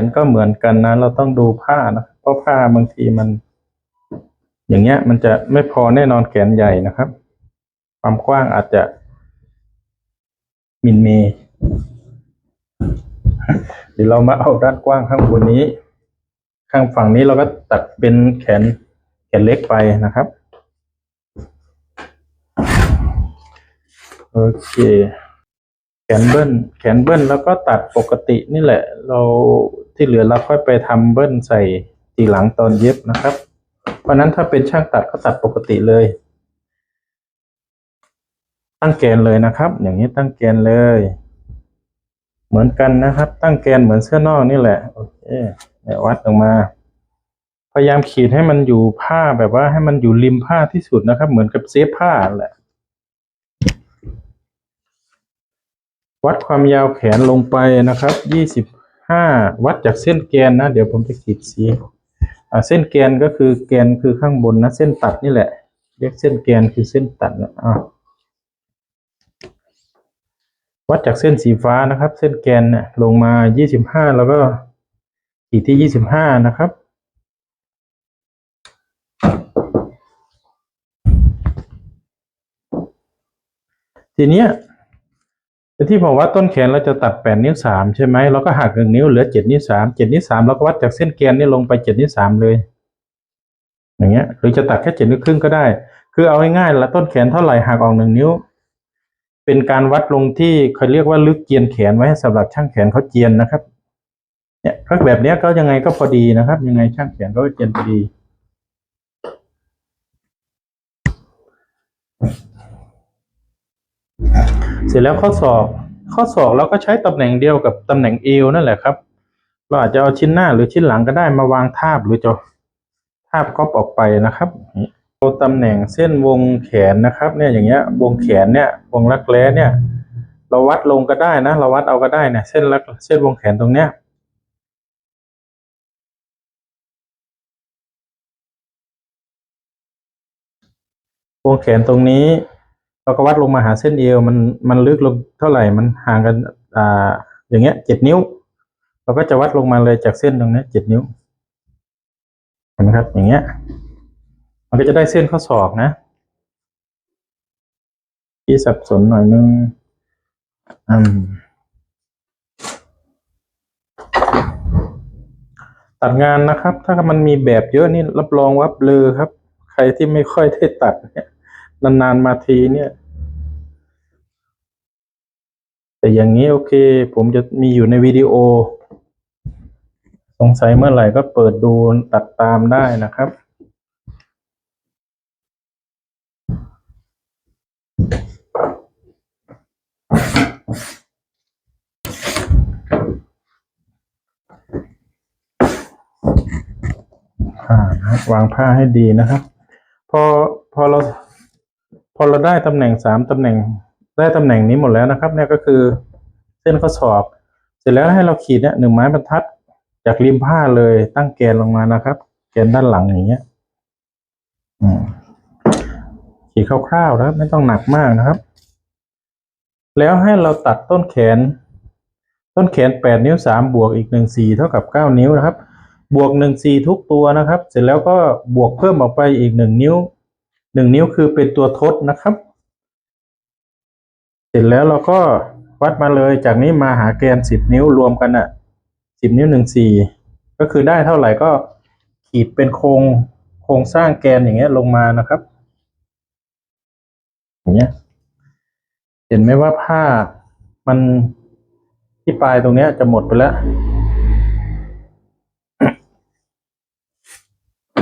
นก็เหมือนกันนะ เราต้องดูผ้านะเพราะผ้าบางทีมัน อย่างเงี้ย มันจะไม่พอแน่นอนแขนใหญ่นะครับ ความกว้างอาจจะมินเมเดี๋ยวเรามาเอาด้านกว้างข้างบนนี้ ข้างฝั่งนี้เราก็ตัดเป็นแขนแขนเล็กไปนะครับโอเค แขนเบิ้ลแขนเบิ้ลแล้วก็ตัดปกตินี่แหละ เราที่เหลือเราค่อยไปทำเบิ้ลใส่ทีหลังตอนเย็บนะครับ เพราะนั้นถ้าเป็นช่างตัดก็ตัดปกติเลย ตั้งแกนเลยนะครับ อย่างนี้ตั้งแกนเลย เหมือนกันนะครับ ตั้งแกนเหมือนเสื้อนอกนี่แหละโอเคเนี่ยวัดออกมา พยายามขีดให้มันอยู่ผ้าแบบว่าให้มันอยู่ริมผ้าที่สุดนะครับ เหมือนกับเซฟผ้าแหละ วัดความยาวแขนลงไปนะครับยี่สิบห้าวัดจากเส้นแกนนะ เดี๋ยวผมจะขีดสีอ่าเส้นแกนก็คือแกนคือข้างบนนะ เส้นตัดนี่แหละ เรียกเส้นแกนคือเส้นตัดนะอ่าวัดจากเส้นสีฟ้านะครับ เส้นแกนเนี่ยลงมา 25 แล้วก็ขีดที่ 25 นะครับ ทีเนี้ย ที่ผมวัดต้นแขนเราจะตัด 8 นิ้ว 3 ใช่ไหมเราก็หัก1นิ้วเหลือ 7 นิ้ว 3 7 นิ้ว3แล้วก็วัดจากเส้นแกนนี่ลงไป 7 นิ้ว 3 เลย อย่างเงี้ยหรือจะตัดแค่ 7 นิ้วครึ่งก็ได้ คือเอาง่ายๆล้วต้นแขนเท่าไหร่หักออก1นิ้ว เป็นการวัดลงที่เขาเรียกว่าลึกเจียนแขนไว้ให้สำหรับช่างแขนเขาเจียนนะครับเนี่ยถ้าแบบเนี้ยก็ยังไงก็พอดีนะครับ ยังไงช่างแขนก็เจียนพอดี เสร็จแล้วข้อศอกข้อศอกเราก็ใช้ตำแหน่งเดียวกับตำแหน่งเอวนั่นแหละครับ เราอาจจะเอาชิ้นหน้าหรือชิ้นหลังก็ได้มาวางทาบหรือจะทาบก๊อปออกไปนะครับเอาตำแหน่งเส้นวงแขนนะครับเนี่ยอย่างเงี้ยวงแขนเนี่ยวงรักแร้เนี่ย เราวัดลงก็ได้นะ เราวัดเอาก็ได้เนี่ยเส้นรักเส้นวงแขนตรงเนี้ยวงแขนตรงนี้ เราก็วัดลงมาหาเส้นเอวมันมันลึกลงเท่าไหร่มันห่างกันอ่าอย่างเงี้ยเจ็ดนิ้ว เราก็จะวัดลงมาเลยจากเส้นตรงนี้เจ็ดนิ้วเห็นไหมครับ อย่างเงี้ย มันก็จะได้เส้นข้อศอกนะที่สับสนหน่อยนึงอืมตัดงานนะครับ ถ้ามันมีแบบเยอะนี่รับรองว่าเบลอครับ ใครที่ไม่ค่อยได้ตัดเนี่ยนานๆมาทีเนี่ย แต่อย่างนี้โอเค ผมจะมีอยู่ในวิดีโอ สงสัยเมื่อไหร่ก็เปิดดูตัดตามได้นะครับผ้านะวางผ้าให้ดีนะครับ พอพอเราพอเราได้ตำแหน่งสามตำแหน่ง ได้ตำแหน่งนี้หมดแล้วนะครับเนี่ยก็คือเส้นข้อศอก เสร็จแล้วให้เราขีดเนี่ยหนึ่งไม้บรรทัด จากริมผ้าเลยตั้งแกนลงมานะครับ แกนด้านหลังอย่างเงี้ยขีดคร่าวๆนะครับ ไม่ต้องหนักมากนะครับ แล้วให้เราตัดต้นแขน ต้นแขนแปดนิ้วสามบวกอีกหนึ่งสี่เท่ากับเก้านิ้วนะครับ บวกหนึ่งสี่ทุกตัวนะครับ เสร็จแล้วก็บวกเพิ่มออกไปอีกหนึ่งนิ้วหนึ่งนิ้วคือเป็นตัวทดนะครับ ร็จแล้วเราก็วัดมาเลยจากนี้มาหาแกนสิบนิ้วรวมกันอะสิบนิ้วหนึ่งสี่ก็คือได้เท่าไหร่ก็ขีดเป็นโครงโครงสร้างแกนอย่างเงี้ยลงมานะครับอย่างเงี้ยเห็นไหมว่าผ้ามันที่ปลายตรงเนี้ยจะหมดไปแล้ว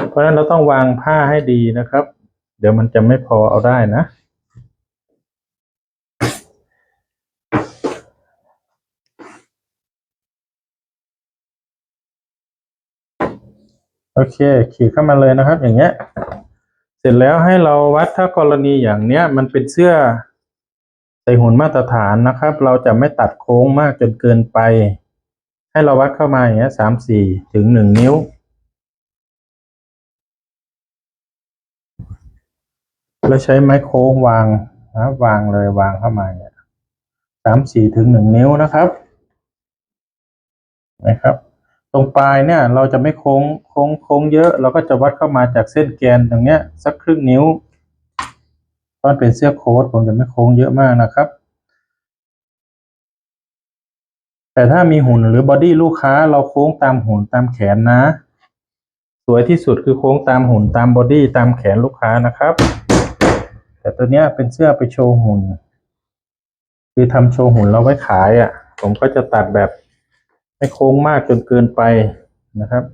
เพราะฉะนั้นเราต้องวางผ้าให้ดีนะครับ เดี๋ยวมันจะไม่พอเอาได้นะ โอเค ขีดเข้ามาเลยนะครับ อย่างเงี้ย เสร็จแล้วให้เราวัดถ้ากรณีอย่างเนี้ย มันเป็นเสื้อใส่หุ่นมาตรฐานนะครับ เราจะไม่ตัดโค้งมากจนเกินไป ให้เราวัดเข้ามาอย่างเงี้ยสามสี่ถึงหนึ่งนิ้วแล้วใช้ไม้โค้งวางนะวางเลยวางเข้ามาเนี่ยสามสี่ถึงหนึ่งนิ้วนะครับนะครับ รงปลายเนี่ยเราจะไม่โค้งโค้งโค้งเยอะ เราก็จะวัดเข้ามาจากเส้นแกนตรงเนี้ยสักครึ่งนิ้วเพราะมันเป็นเสื้อโค้ทผมจะไม่โค้งเยอะมากนะครับ แต่ถ้ามีหุ่นหรือบอดี้ลูกค้าเราโค้งตามหุ่นตามแขนนะ สวยที่สุดคือโค้งตามหุ่นตามบอดี้ตามแขนลูกค้านะครับ แต่ตัวเนี้ยเป็นเสื้อไปโชว์หุ่น คือทำโชว์หุ่นเราไว้ขายอะ่ะ ผมก็จะตัดแบบ ไม่โค้งมากจนเกินไปนะครับ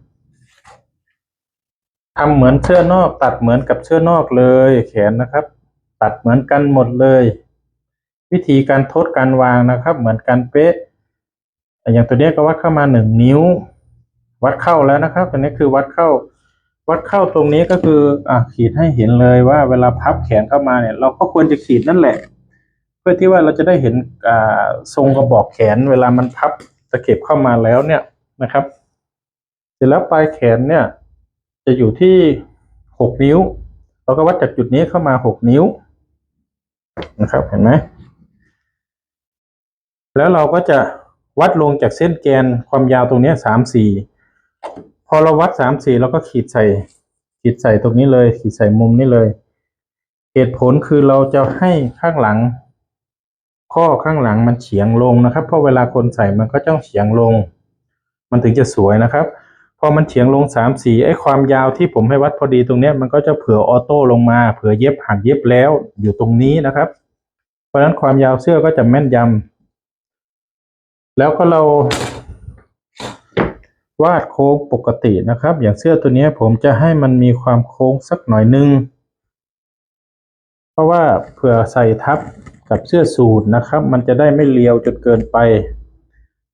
ทำเหมือนเสื้อนอก ตัดเหมือนกับเสื้อนอกเลย แขนนะครับ ตัดเหมือนกันหมดเลย วิธีการทดการวางนะครับ เหมือนกันเป๊ะอย่างตัวนี้ก็วัดเข้ามาหนึ่งนิ้ว วัดเข้าแล้วนะครับตัวนี้คือวัดเข้า วัดเข้าตรงนี้ก็คืออะขีดให้เห็นเลยว่าเวลาพับแขนเข้ามาเนี่ย เราก็ควรจะขีดนั่นแหละ เพื่อที่ว่าเราจะได้เห็นอ่าทรงกระบอกแขน เวลามันพับ ตะเข็บเข้ามาแล้วเนี่ยนะครับ เสร็จแล้วปลายแขนเนี่ย จะอยู่ที่หกนิ้ว เราก็วัดจากจุดนี้เข้ามาหกนิ้วนะครับเห็นไหมแล้วเราก็จะวัดลงจากเส้นแกนความยาวตรงนี้สามสี่พอเราวัดสามสี่เราก็ขีดใส่ ขีดใส่ตรงนี้เลย ขีดใส่มุมนี้เลย เหตุผลคือเราจะให้ข้างหลัง ข้อข้างหลังมันเฉียงลงนะครับ เพราะเวลาคนใส่มันก็ต้องเฉียงลง มันถึงจะสวยนะครับ พอมันเฉียงลงสามสีไอ้ความยาวที่ผมให้วัดพอดีตรงเนี้ยมันก็จะเผื่อออโต้ลงมา เผื่อเย็บหักเย็บแล้วอยู่ตรงนี้นะครับ เพราะฉะนั้นความยาวเสื้อก็จะแม่นยำแล้วก็เรา วาดโค้งปกตินะครับ อย่างเสื้อตัวนี้ผมจะให้มันมีความโค้งสักหน่อยนึง เพราะว่าเผื่อใส่ทับ กับเสื้อสูทนะครับ มันจะได้ไม่เรียวจนเกินไป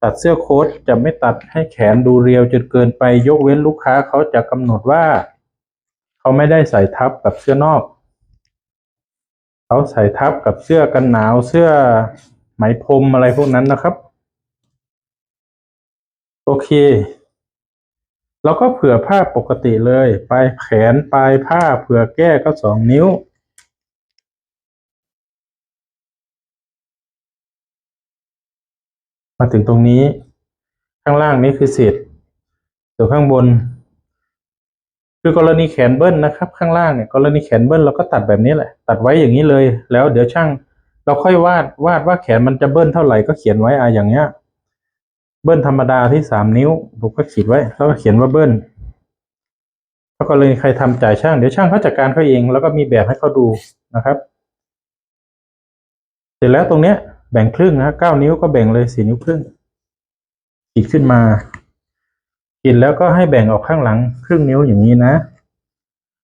ตัดเสื้อโค้ทจะไม่ตัดให้แขนดูเรียวจนเกินไป ยกเว้นลูกค้าเขาจะกำหนดว่า เขาไม่ได้ใส่ทับกับเสื้อนอก เขาใส่ทับกับเสื้อกันหนาวเสื้อไหมพรมอะไรพวกนั้นนะครับ โอเคเราก็เผื่อผ้าปกติเลย ปลายแขนปลายผ้าเผื่อแก้ก็สองนิ้ว มาถึงตรงนี้ ข้างล่างนี้คือเศษส่วนข้างบน คือกรณีแขนเบิ้ลนะครับ ข้างล่างเนี่ยกรณีแขนเบิ้ลเราก็ตัดแบบนี้แหละ ตัดไว้อย่างนี้เลย แล้วเดี๋ยวช่าง เราค่อยวาดวาดว่าแขนมันจะเบิ้ลเท่าไหร่ก็เขียนไว้อะอย่างเงี้ยเบิ้ลธรรมดาที่สามนิ้วผมก็ขีดไว้ แล้วก็เขียนว่าเบิ้ลถ้ากรณีใครทำจ่ายช่างเดี๋ยวช่างเขาจัดการเขาเอง แล้วก็มีแบบให้เขาดูนะครับ เสร็จแล้วตรงเนี้ย แบ่งครึ่งนะเก้านิ้วก็แบ่งเลยสี่นิ้วครึ่งขีดขึ้นมาขีดแล้วก็ให้แบ่งออกข้างหลังครึ่งนิ้วอย่างนี้นะ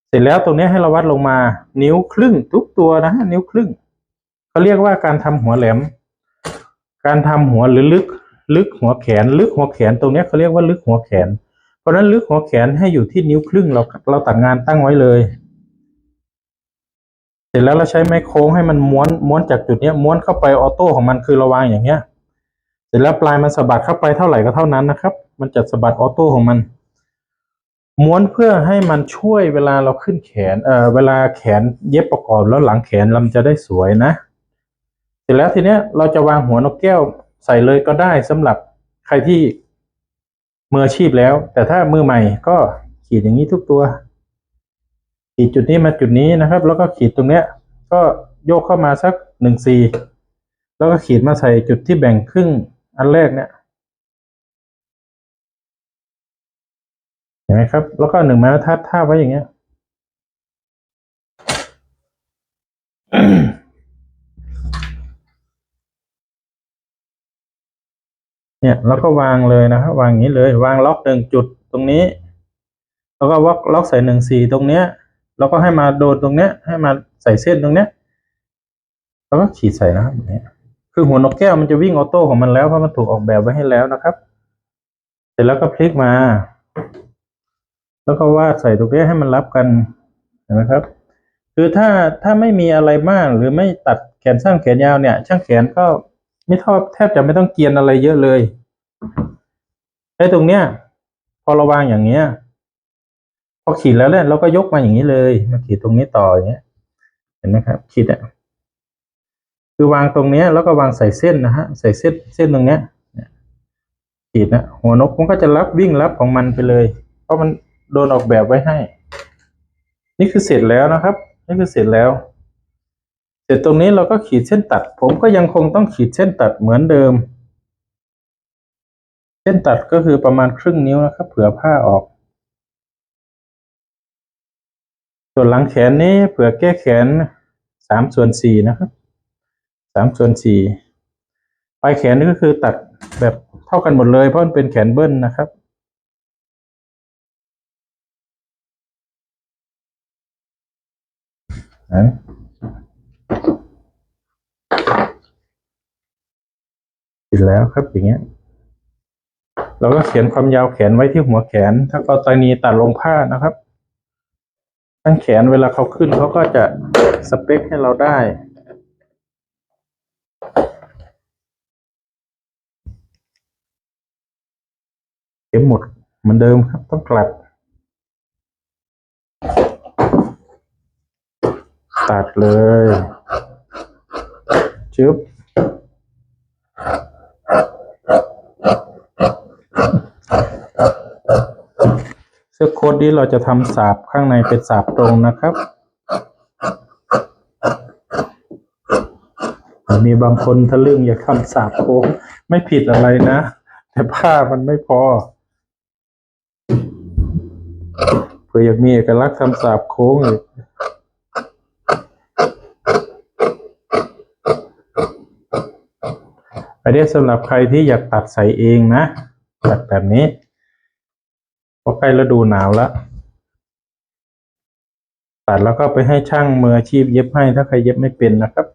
เสร็จแล้วตรงนี้ให้เราวัดลงมา นิ้วครึ่งทุกตัวนะนิ้วครึ่งเขาเรียกว่าการทำหัวแหลม การทำหัวหรือลึกลึกหัวแขน ลึกหัวแขนตรงนี้เขาเรียกว่าลึกหัวแขน เพราะนั้นลึกหัวแขนให้อยู่ที่นิ้วครึ่งเราเราตัดงานตั้งไว้เลย ร็จแล้วเราใช้ไม้โค้งให้มันม้วนม้วนจากจุดนี้ม้วนเข้าไปออโต้ของมันคือราวางอย่างเงี้ย เสร็จแล้วปลายมันสะบัดเข้าไปเท่าไหร่ก็เท่านั้นนะครับ มันจะสะบัดออโต้ของมัน ม้วนเพื่อให้มันช่วยเวลาเราขึ้นแขนเอ่อเวลาแขนเย็บประกอบแล้วหลังแขนเราจะได้สวยนะ เสร็จแล้วทีเนี้ยเราจะวางหัวนกแก้วใส่เลยก็ได้สำหรับใครที่มืออาชีพแล้ว แต่ถ้ามือใหม่ก็ขีดอย่างนี้ทุกตัว ขีดจุดนี้มาจุดนี้นะครับ แล้วก็ขีดตรงเนี้ย ก็โยกเข้ามาสักหนึ่งซีแล้วก็ขีดมาใส่จุดที่แบ่งครึ่งอันแรกเนี่ยเห็นไหมครับ แล้วก็หนึ่งไม้บรรทัดท่าไว้อย่างเงี้ยเนี่ยแล้วก็วางเลยนะครับวางอย่างนี้เลย วางล็อกหนึ่งจุดตรงนี้ แล้วก็ล็อกล็อกใส่หนึ่งสี่ตรงเนี้ย แล้วก็ให้มาโดนตรงเนี้ย ให้มาใส่เส้นตรงเนี้ยแล้วก็ขีดใส่นะครับแบบนี้คือหัวนกแก้วมันจะวิ่งออโต้ของมันแล้วเพราะมันถูกออกแบบไว้ให้แล้วนะครับ เสร็จแล้วก็พลิกมา แล้วก็วาดใส่ตรงนี้ให้มันรับกันเห็นไหมครับ คือถ้าถ้าไม่มีอะไรมากหรือไม่ตัดแขนสั้นแขนยาวเนี่ย ช่างแขนก็ไม่ทอแทบจะไม่ต้องเกียนอะไรเยอะเลยไอ้ตรงเนี้ย พอเราวางอย่างเงี้ย พอขีดแล้วเนี่ยเราก็ยกมาอย่างนี้เลย มาขีดตรงนี้ต่ออย่างเงี้ย เห็นไหมครับ ขีดอะคือวางตรงเนี้ยแล้วก็วางใส่เส้นนะฮะ ใส่เส้นเส้นตรงเนี้ยขีดนะหัวนกมันก็จะรับวิ่งรับของมันไปเลย เพราะมันโดนออกแบบไว้ให้ นี่คือเสร็จแล้วนะครับ นี่คือเสร็จแล้ว เสร็จตรงนี้เราก็ขีดเส้นตัด ผมก็ยังคงต้องขีดเส้นตัดเหมือนเดิม เส้นตัดก็คือประมาณครึ่งนิ้วนะครับ เผื่อผ้าออก ส่วนหลังแขนนี้เผื่อแก้แขนสามส่วนสี่นะครับสามส่วนสี่ปลายแขนนี่ก็คือตัดแบบเท่ากันหมดเลย เพราะมันเป็นแขนเบิ้ลนะครับนะเสร็จแล้วครับอย่างเงี้ย เราก็เขียนความยาวแขนไว้ที่หัวแขน ถ้ากรณีตัดลงผ้านะครับ ทั้งแขนเวลาเขาขึ้นเขาก็จะสเปคให้เราได้เข็มหมดเหมือนเดิมครับต้องกลัดตัดเลยจึ๊บ โค้ทนี้เราจะทำสาบข้างในเป็นสาบตรงนะครับ มีบางคนทะลึ่งอยากทำสาบโค้งไม่ผิดอะไรนะ แต่ผ้ามันไม่พอเผื่ออยากมีเอกลักษณ์ทำสาบโค้งอีกอันนี้สำหรับใครที่อยากตัดใส่เองนะ ตัดแบบนี้ พอใกล้ฤดูหนาวแล้วตัดแล้วก็ไปให้ช่างมืออาชีพเย็บให้ถ้าใครเย็บไม่เป็นนะครับ